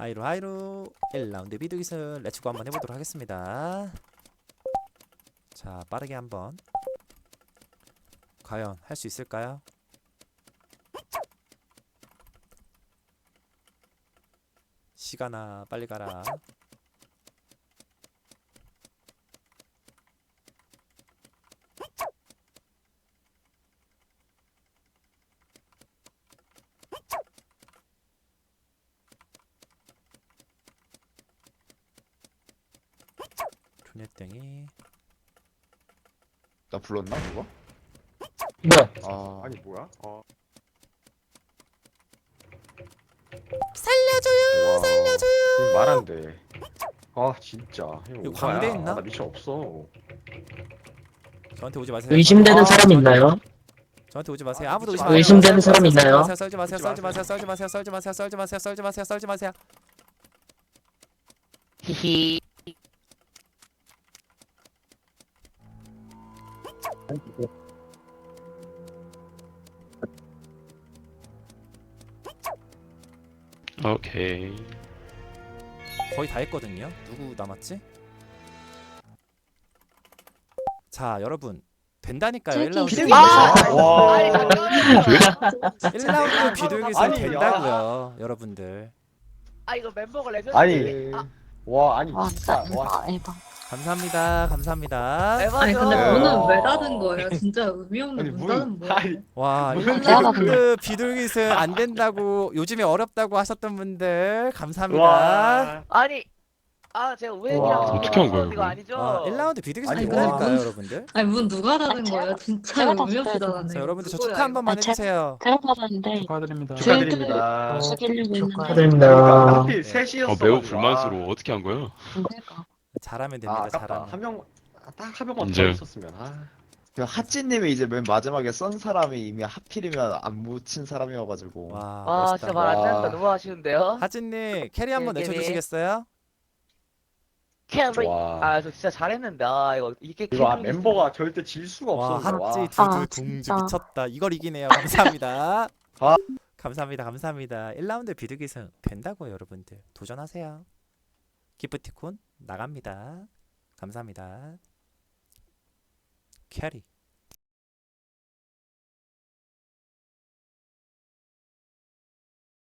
하이루 하이루. 1라운드 비둘기술. 렛츠고 한번 해보도록 하겠습니다. 자 빠르게 한번. 과연 할 수 있을까요? 시간아 빨리 가라 조녀땡이 나 불렀나 그거? 네. 아 아니 뭐야? 어 살려줘요 와. 살려줘요 말한대. 아 진짜. 이거 이거 오바야. 광대 있나? 아, 나 미션 없어. 저한테 오지 마세요 의심되는 아, 사람 있나요? 저한테 오지 마세요. 아무도 의심- 오지 마세요. 의심되는 사람 있나요? 마세요. 썰지 마세요. 썰지 마세요. 썰지 마세요. 썰지 마세요. 썰지 마세요. 썰지 마세요. 썰지 마세요. 히히. 오케이. 거의 다 했거든요. 누구 남았지? 자, 여러분 된다니까요. 1라운드 저기 비둘기 아! 와. 아니 잠깐만요. 1라운드 비둘기선 아니, 야. 된다고요, 여러분들. 아 이거 멤버가 레전드. 아니. 아, 와 아니 와 진짜. 진짜 와. 에바 감사합니다. 감사합니다. 에바죠. 아니 근데 네. 문은 왜 닫은 거예요? 진짜 의미 없는 아니 문 문. 닫은 뭐야? 아니 와, 무슨 1라운드 비둘기선 안 된다고 요즘에 어렵다고 하셨던 분들 감사합니다. 와. 아니 아 제가 와. 우연이랑 어떻게 한 거예요, 이거 이거? 아니죠? 와, 1라운드 비둘기선 아니, 된다니까요, 와. 여러분들. 아니 문 누가 닫은 아, 거예요? 제가- 진짜 제가 의미 없이 닫았어요, 닫았네. 자, 여러분들 저 누구야, 축하 한 번만 아, 제가- 해주세요. 제가 받았는데 축하드립니다. 축하드립니다. 죽이려고 했는데 축하드립니다. 하필 셋이었어. 어, 매우 불만스러워. 어떻게 한 거야? 그러니까 잘하면 아, 됩니다. 아깝다. 잘하면. 한 명. 딱 한 명만 더. 있었으면. 아. 그 하찌님이 이제 맨 마지막에 썬 사람이 이미 하필이면 안 묻힌 사람이어가지고 와, 와 멋있다. 진짜 말안 된다. 와. 너무 아쉬운데요. 하진님 캐리 한번 네, 네, 네. 내쳐주시겠어요? 캐리. 와. 아저 진짜 잘했는데 아 이거 이게 이거 아, 캐리 멤버가 절대 질 수가 와 없었는데. 하찌 와. 두두 아, 진짜. 미쳤다. 이걸 이기네요. 감사합니다. 아. 감사합니다. 감사합니다. 1라운드 비둘기승 된다고요, 여러분들. 도전하세요. 기프티콘 나갑니다. 감사합니다. 캐리.